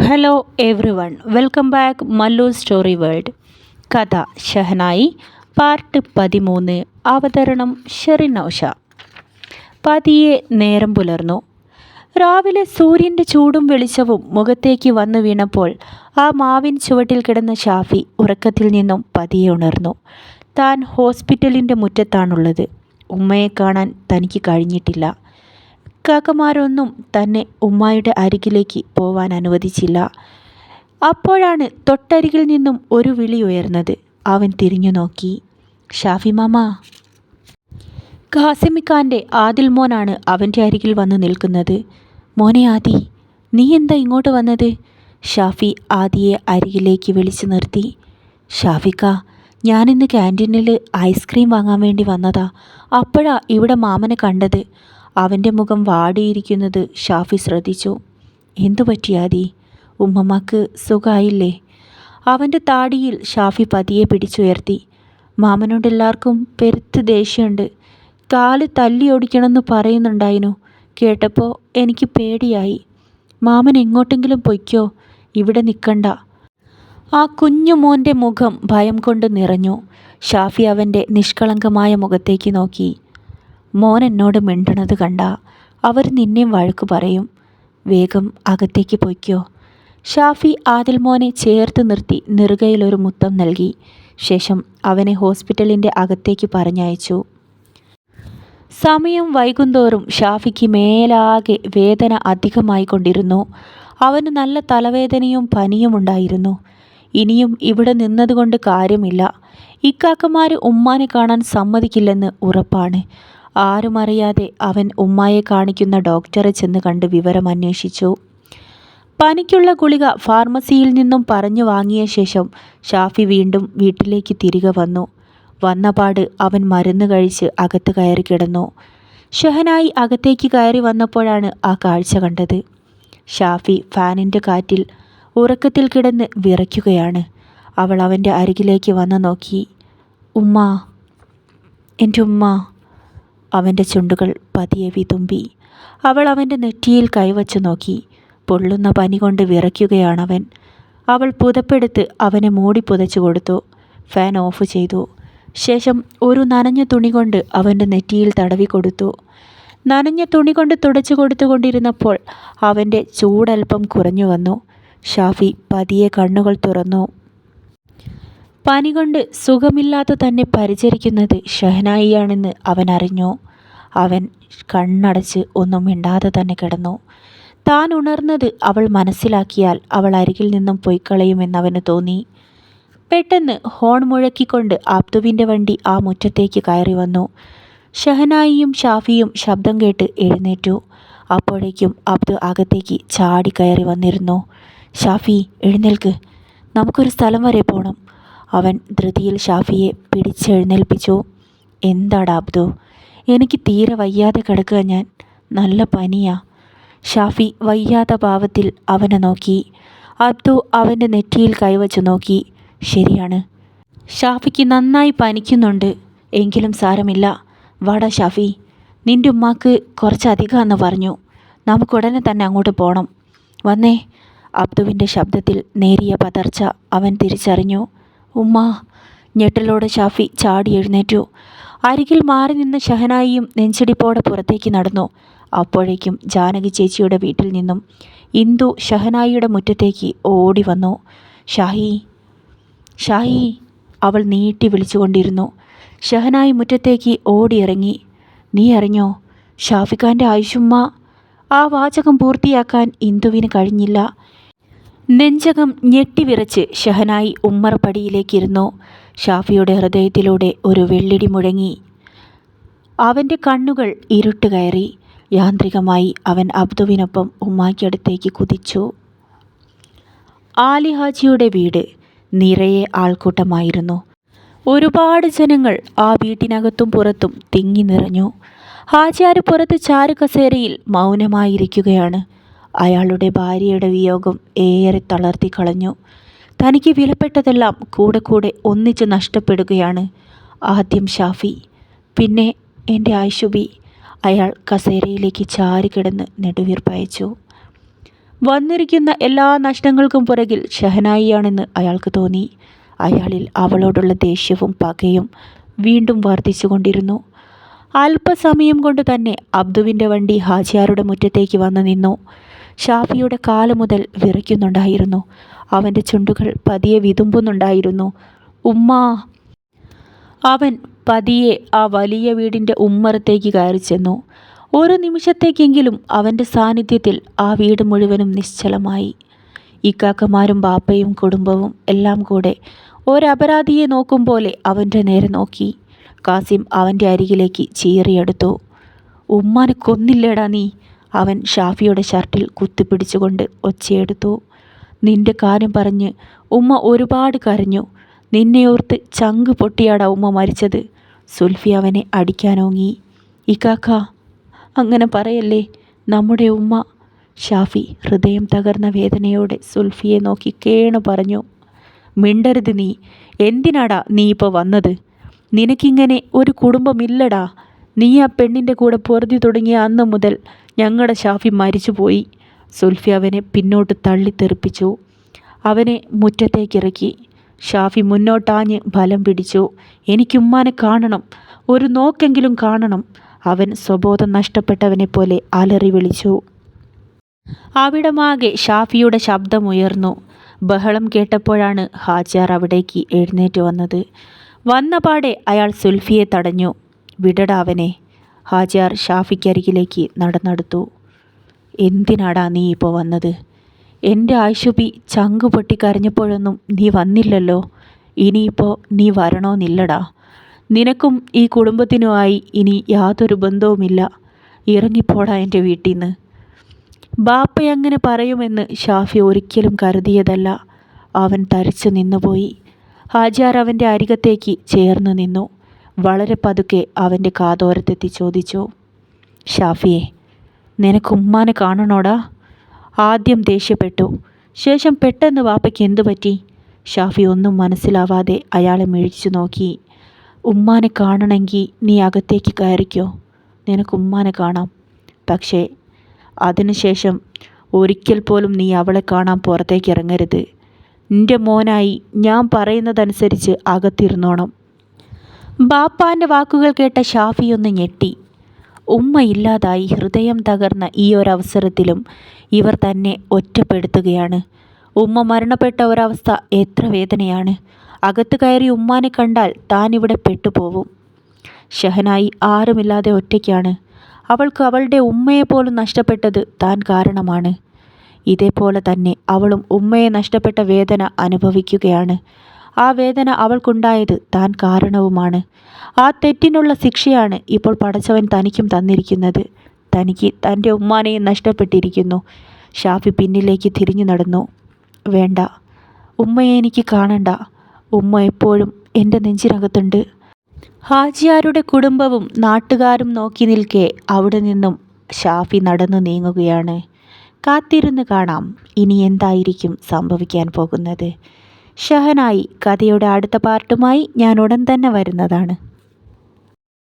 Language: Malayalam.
Hello everyone welcome back Mallu story world കഥ ഷഹനായി പാർട്ട് പതിമൂന്ന്. അവതരണം ഷെറിൻ ഔഷ പതിയെ നേരം പുലർന്നു. രാവിലെ സൂര്യന്റെ ചൂടും വെളിച്ചവും മുഖത്തേക്ക് വന്നു വീണപ്പോൾ ആ മാവിൻ ചുവട്ടിൽ കിടന്ന ഷാഫി ഉറക്കത്തിൽ നിന്നും പതിയെ ഉണർന്നു. താൻ ഹോസ്പിറ്റലിന്റെ മുറ്റത്താണുള്ളത്. ഉമ്മയെ കാണാൻ തനിക്ക് കഴിഞ്ഞിട്ടില്ല. കാക്കമാരൊന്നും തന്നെ ഉമ്മായുടെ അരികിലേക്ക് പോവാൻ അനുവദിച്ചില്ല. അപ്പോഴാണ് തൊട്ടരികിൽ നിന്നും ഒരു വിളി ഉയർന്നത്. അവൻ തിരിഞ്ഞു നോക്കി. ഷാഫി മാമ. ഖാസിമിഖാന്റെ ആദിൽ മോനാണ് അവന്റെ അരികിൽ വന്ന് നിൽക്കുന്നത്. മോനെ ആദി നീ എന്താ ഇങ്ങോട്ട് വന്നത്? ഷാഫി ആദിയെ അരികിലേക്ക് വിളിച്ചു നിർത്തി. ഷാഫിക്ക ഞാനിന്ന് ക്യാന്റീനിൽ ഐസ്ക്രീം വാങ്ങാൻ വേണ്ടി വന്നതാ. അപ്പോഴാ ഇവിടെ മാമനെ കണ്ടത്. അവന്റെ മുഖം വാടിയിരിക്കുന്നത് ഷാഫി ശ്രദ്ധിച്ചു. എന്തു പറ്റിയാതി ഉമ്മമ്മക്ക് സുഖമായില്ലേ അവന്റെ താടിയിൽ ഷാഫി പതിയെ പിടിച്ചുയർത്തി. മാമനോട് എല്ലാവർക്കും പെരുത്ത് ദേഷ്യമുണ്ട്. കാൽ തല്ലി ഓടിക്കണമെന്ന് പറയുന്നുണ്ടായിരുന്നു കേട്ടപ്പോൾ എനിക്ക് പേടിയായി. മാമൻ എങ്ങോട്ടെങ്കിലും പൊയ്ക്കോ? ഇവിടെ നിൽക്കണ്ട ആ കുഞ്ഞുമോന്റെ മുഖം ഭയം കൊണ്ട് നിറഞ്ഞു. ഷാഫി അവന്റെ നിഷ്കളങ്കമായ മുഖത്തേക്ക് നോക്കി. മോൻ എന്നോട് മിണ്ടണത് കണ്ട അവർ നിന്നെയും വഴക്ക് പറയും. വേഗം അകത്തേക്ക് പൊയ്ക്കോ. ഷാഫി ആദിൽ മോനെ ചേർത്ത് നിർത്തി നെറുകയിലൊരു മുത്തം നൽകി. ശേഷം അവനെ ഹോസ്പിറ്റലിന്റെ അകത്തേക്ക് പറഞ്ഞയച്ചു. സമയം വൈകുന്തോറും ഷാഫിക്ക് മേലാകെ വേദന അധികമായി കൊണ്ടിരുന്നു. അവന് നല്ല തലവേദനയും പനിയും ഉണ്ടായിരുന്നു. ഇനിയും ഇവിടെ നിന്നതുകൊണ്ട് കാര്യമില്ല. ഇക്കാക്കമാർ ഉമ്മാനെ കാണാൻ സമ്മതിക്കില്ലെന്ന് ഉറപ്പാണ്. ആരും അറിയാതെ അവൻ ഉമ്മായെ കാണിക്കുന്ന ഡോക്ടറെ ചെന്ന് കണ്ട് വിവരം അന്വേഷിച്ചു. പനിക്കുള്ള ഗുളിക ഫാർമസിയിൽ നിന്നും പറഞ്ഞു വാങ്ങിയ ശേഷം ഷാഫി വീണ്ടും വീട്ടിലേക്ക് തിരികെ വന്നു. വന്നപാട് അവൻ മരുന്ന് കഴിച്ച് അകത്ത് കയറി കിടന്നു. ഷഹനായി അകത്തേക്ക് കയറി വന്നപ്പോഴാണ് ആ കാഴ്ച കണ്ടത്. ഷാഫി ഫാനിന്റെ കാറ്റിൽ ഉറക്കത്തിൽ കിടന്ന് വിറയ്ക്കുകയാണ്. അവൾ അവന്റെ അരികിലേക്ക് വന്ന് നോക്കി. ഉമ്മ എന്റെ ഉമ്മ അവന്റെ ചുണ്ടുകൾ പതിയെ വിതുമ്പി. അവൾ അവന്റെ നെറ്റിയിൽ കൈവച്ച് നോക്കി. പൊള്ളുന്ന പനി കൊണ്ട് വിറയ്ക്കുകയാണവൻ. അവൾ പുതപ്പെടുത്ത് അവനെ മൂടി പുതച്ചു കൊടുത്തു. ഫാൻ ഓഫ് ചെയ്തു. ശേഷം ഒരു നനഞ്ഞ തുണി കൊണ്ട് അവന്റെ നെറ്റിയിൽ തടവി കൊടുത്തു. നനഞ്ഞ തുണി കൊണ്ട് തുടച്ചു കൊടുത്തുകൊണ്ടിരുന്നപ്പോൾ അവന്റെ ചൂടൽപ്പം കുറഞ്ഞു വന്നു. ഷാഫി പതിയെ കണ്ണുകൾ തുറന്നു. പനി കൊണ്ട് സുഖമില്ലാതെ തന്നെ പരിചരിക്കുന്നത് ഷഹനായിയാണെന്ന് അവൻ അറിഞ്ഞു. അവൻ കണ്ണടച്ച് ഒന്നും മിണ്ടാതെ തന്നെ കിടന്നു. താൻ ഉണർന്നത് അവൾ മനസ്സിലാക്കിയാൽ അവൾ അരികിൽ നിന്നും പോയി പൊയ്ക്കളയുമെന്നവന് തോന്നി. പെട്ടെന്ന് ഹോൺ മുഴക്കിക്കൊണ്ട് ആബ്ദുവിന്റെ വണ്ടി ആ മുറ്റത്തേക്ക് കയറി വന്നു. ഷഹനായിയും ഷാഫിയും ശബ്ദം കേട്ട് എഴുന്നേറ്റു. അപ്പോഴേക്കും അബ്ദു അകത്തേക്ക് ചാടി കയറി വന്നിരുന്നു. ഷാഫി എഴുന്നേൽക്ക്. നമുക്കൊരു സ്ഥലം വരെ പോകണം അവൻ ധൃതിയിൽ ഷാഫിയെ പിടിച്ചെഴുന്നേൽപ്പിച്ചു എന്താടാ അബ്ദു? എനിക്ക് തീരെ വയ്യാതെ കിടക്കുക ഞാൻ. നല്ല പനിയാ. ഷാഫി വയ്യാത്ത ഭാവത്തിൽ അവനെ നോക്കി. അബ്ദു അവന്റെ നെറ്റിയിൽ കൈവച്ച് നോക്കി. ശരിയാണ്. ഷാഫിക്ക് നന്നായി പനിക്കുന്നുണ്ട്. എങ്കിലും സാരമില്ല. വാടാ ഷാഫി. നിന്റെ ഉമ്മാക്ക് കുറച്ചധികം എന്ന് പറഞ്ഞു നമുക്കുടനെ തന്നെ അങ്ങോട്ട് പോകണം വന്നേ. അബ്ദുവിന്റെ ശബ്ദത്തിൽ നേരിയ പതർച്ച അവൻ തിരിച്ചറിഞ്ഞു. ഉമ്മ ഞെട്ടലോടെ ഷാഫി ചാടി എഴുന്നേറ്റു. അരികിൽ മാറി നിന്ന് ഷഹനായിയും നെഞ്ചിടിപ്പോടെ പുറത്തേക്ക് നടന്നു. അപ്പോഴേക്കും ജാനകി ചേച്ചിയുടെ വീട്ടിൽ നിന്നും ഇന്ദു ഷഹനായിയുടെ മുറ്റത്തേക്ക് ഓടി വന്നു. ഷാഹി ഷാഹി അവൾ നീട്ടി വിളിച്ചുകൊണ്ടിരുന്നു. ഷഹനായി മുറ്റത്തേക്ക് ഓടിയിറങ്ങി. നീ അറിഞ്ഞോ ഷാഫിഖാന്റെ ആയുഷുമ്മ ആ വാചകം പൂർത്തിയാക്കാൻ ഇന്ദുവിന് കഴിഞ്ഞില്ല. നെഞ്ചകം ഞെട്ടിവിറച്ച് ഷഹനായി ഉമ്മറപ്പടിയിലേക്കിരുന്നു ഷാഫിയുടെ ഹൃദയത്തിലൂടെ ഒരു വെള്ളിടി മുഴങ്ങി. അവന്റെ കണ്ണുകൾ ഇരുട്ട് കയറി. യാന്ത്രികമായി അവൻ അബ്ദുവിനൊപ്പം ഉമ്മാക്കടുത്തേക്ക് കുതിച്ചു. ആലിഹാജിയുടെ വീട് നിറയെ ആൾക്കൂട്ടമായിരുന്നു. ഒരുപാട് ജനങ്ങൾ ആ വീട്ടിനകത്തും പുറത്തും തിങ്ങി നിറഞ്ഞു. ഹാജിയാർ പുറത്ത് ചാരു കസേരയിൽ മൗനമായിരിക്കുകയാണ്. അയാളുടെ ഭാര്യയുടെ വിയോഗം ഏറെ തളർത്തി കളഞ്ഞു. തനിക്ക് വിലപ്പെട്ടതെല്ലാം കൂടെ കൂടെ ഒന്നിച്ച് നഷ്ടപ്പെടുകയാണ് ആദ്യം ഷാഫി പിന്നെ എന്റെ ആയിഷുബി അയാൾ കസേരയിലേക്ക് ചാരി കിടന്ന് നെടുവീർപ്പയച്ചു വന്നിരിക്കുന്ന എല്ലാ നഷ്ടങ്ങൾക്കും പുറകിൽ ഷഹനായിയാണെന്ന് അയാൾക്ക് തോന്നി. അയാളിൽ അവളോടുള്ള ദേഷ്യവും പകയും വീണ്ടും വർദ്ധിച്ചുകൊണ്ടിരുന്നു അല്പസമയം കൊണ്ട് തന്നെ അബ്ദുവിന്റെ വണ്ടി ഹാജിയാറുടെ മുറ്റത്തേക്ക് വന്നു നിന്നു. ഷാഫിയുടെ കാൽ മുതൽ വിറയ്ക്കുന്നുണ്ടായിരുന്നു. അവന്റെ ചുണ്ടുകൾ പതിയെ വിതുമ്പുന്നുണ്ടായിരുന്നു. ഉമ്മാ! അവൻ പതിയെ ആ വലിയ വീടിന്റെ ഉമ്മറത്തേക്ക് കയറി ചെന്നു. ഒരു നിമിഷത്തേക്കെങ്കിലും അവന്റെ സാന്നിധ്യത്തിൽ ആ വീട് മുഴുവനും നിശ്ചലമായി. ഇക്കാക്കമാരും ബാപ്പയും കുടുംബവും എല്ലാം കൂടെ ഒരപരാധിയെ നോക്കും പോലെ അവന്റെ നേരെ നോക്കി. കാസിം അവന്റെ അരികിലേക്ക് ചീറിയെടുത്തു. ഉമ്മാനെ കൊന്നില്ലേടാ നീ! അവൻ ഷാഫിയുടെ ഷർട്ടിൽ കുത്തിപ്പിടിച്ചുകൊണ്ട് ഒച്ചയെടുത്തു. നിന്റെ കാര്യം പറഞ്ഞ് ഉമ്മ ഒരുപാട് കരഞ്ഞു. നിന്നെയോർത്ത് ചങ്ക് പൊട്ടിയാടാ ഉമ്മ മരിച്ചത്. സുൽഫി അവനെ അടിക്കാനോങ്ങി ഇക്കാക്ക അങ്ങനെ പറയല്ലേ? നമ്മുടെ ഉമ്മ. ഷാഫി ഹൃദയം തകർന്ന വേദനയോടെ സുൽഫിയെ നോക്കി കേണു പറഞ്ഞു. മിണ്ടരുത് നീ. എന്തിനാടാ നീ ഇപ്പോൾ വന്നത്? നിനക്കിങ്ങനെ ഒരു കുടുംബമില്ലടാ. നീ ആ പെണ്ണിന്റെ കൂടെ പൊറുതി തുടങ്ങിയ അന്ന് മുതൽ ഞങ്ങളുടെ ഷാഫി മരിച്ചുപോയി. സുൽഫി അവനെ പിന്നോട്ട് തള്ളിത്തെറിപ്പിച്ചു അവനെ മുറ്റത്തേക്കിറക്കി. ഷാഫി മുന്നോട്ടാഞ്ഞ് ബലം പിടിച്ചു. എനിക്കുമ്മാനെ കാണണം. ഒരു നോക്കെങ്കിലും കാണണം. അവൻ സ്വബോധം നഷ്ടപ്പെട്ടവനെ പോലെ അലറി വിളിച്ചു. അവിടമാകെ ഷാഫിയുടെ ശബ്ദമുയർന്നു. ബഹളം കേട്ടപ്പോഴാണ് ഹാജാർ അവിടേക്ക് എഴുന്നേറ്റ് വന്നത്. വന്നപാടെ അയാൾ സുൽഫിയെ തടഞ്ഞു. വിടടാ അവനെ. ഹാജിയാർ ഷാഫിക്കരികിലേക്ക് നടന്നെടുത്തു. എന്തിനാടാ നീ ഇപ്പോൾ വന്നത്? എന്റെ ആശുപി ചങ്ക് പൊട്ടി കരഞ്ഞപ്പോഴൊന്നും നീ വന്നില്ലല്ലോ. ഇനിയിപ്പോൾ നീ വരണോന്നില്ലടാ. നിനക്കും ഈ കുടുംബത്തിനുമായി ഇനി യാതൊരു ബന്ധവുമില്ല. ഇറങ്ങിപ്പോടാ എന്റെ വീട്ടിൽ നിന്ന് ബാപ്പ എങ്ങനെ പറയുമെന്ന് ഷാഫി ഒരിക്കലും കരുതിയതല്ല. അവൻ തരിച്ചു നിന്നുപോയി. ഹാജിയാർ അവന്റെ അരികത്തേക്ക് ചേർന്ന് നിന്നു. വളരെ പതുക്കെ അവന്റെ കാതോരത്തെത്തി ചോദിച്ചു ഷാഫിയെ നിനക്ക് ഉമ്മാനെ കാണണോടാ? ആദ്യം ദേഷ്യപ്പെട്ടു. ശേഷം പെട്ടെന്ന് വാപ്പയ്ക്ക് എന്തു പറ്റി ഷാഫി ഒന്നും മനസ്സിലാവാതെ അയാളെ മിഴിച്ചു നോക്കി. ഉമ്മാനെ കാണണമെങ്കിൽ നീ അകത്തേക്ക് കയറിക്കോ. നിനക്ക് ഉമ്മാനെ കാണാം. പക്ഷേ അതിനുശേഷം ഒരിക്കൽ പോലും നീ അവളെ കാണാൻ പുറത്തേക്ക് ഇറങ്ങരുത്. നിന്റെ മോനായി ഞാൻ പറയുന്നതനുസരിച്ച് അകത്തിരുന്നോണം. ബാപ്പാന്റെ വാക്കുകൾ കേട്ട ഷാഫിയൊന്ന് ഞെട്ടി. ഉമ്മ ഇല്ലാതായി ഹൃദയം തകർന്ന ഈ ഒരവസരത്തിലും ഇവർ തന്നെ ഒറ്റപ്പെടുത്തുകയാണ്. ഉമ്മ മരണപ്പെട്ട ഒരവസ്ഥ എത്ര വേദനയാണ്. അകത്ത് കയറി ഉമ്മാനെ കണ്ടാൽ താൻ ഇവിടെ പെട്ടുപോവും. ഷഹനായി ആരുമില്ലാതെ ഒറ്റയ്ക്കാണ്. അവൾക്ക് അവളുടെ ഉമ്മയെ പോലും നഷ്ടപ്പെട്ടത് താൻ കാരണമാണ്. ഇതേപോലെ തന്നെ അവളും ഉമ്മയെ നഷ്ടപ്പെട്ട വേദന അനുഭവിക്കുകയാണ്. ആ വേദന അവൾക്കുണ്ടായത് താൻ കാരണവുമാണ്. ആ തെറ്റിനുള്ള ശിക്ഷയാണ് ഇപ്പോൾ പടച്ചവൻ തനിക്കും തന്നിരിക്കുന്നത്. തനിക്ക് തന്റെ ഉമ്മാനെയും നഷ്ടപ്പെട്ടിരിക്കുന്നു. ഷാഫി പിന്നിലേക്ക് തിരിഞ്ഞു നടന്നു. വേണ്ട ഉമ്മയെ എനിക്ക് കാണണ്ട. ഉമ്മ എപ്പോഴും എന്റെ നെഞ്ചിനകത്തുണ്ട്. ഹാജിയാരുടെ കുടുംബവും നാട്ടുകാരും നോക്കി നിൽക്കെ അവിടെ നിന്നും ഷാഫി നടന്നു നീങ്ങുകയാണ്. കാത്തിരുന്ന് കാണാം ഇനി എന്തായിരിക്കും സംഭവിക്കാൻ പോകുന്നത്. ഷഹനായി കഥയുടെ അടുത്ത പാർട്ടുമായി ഞാൻ ഉടൻ തന്നെ വരുന്നതാണ്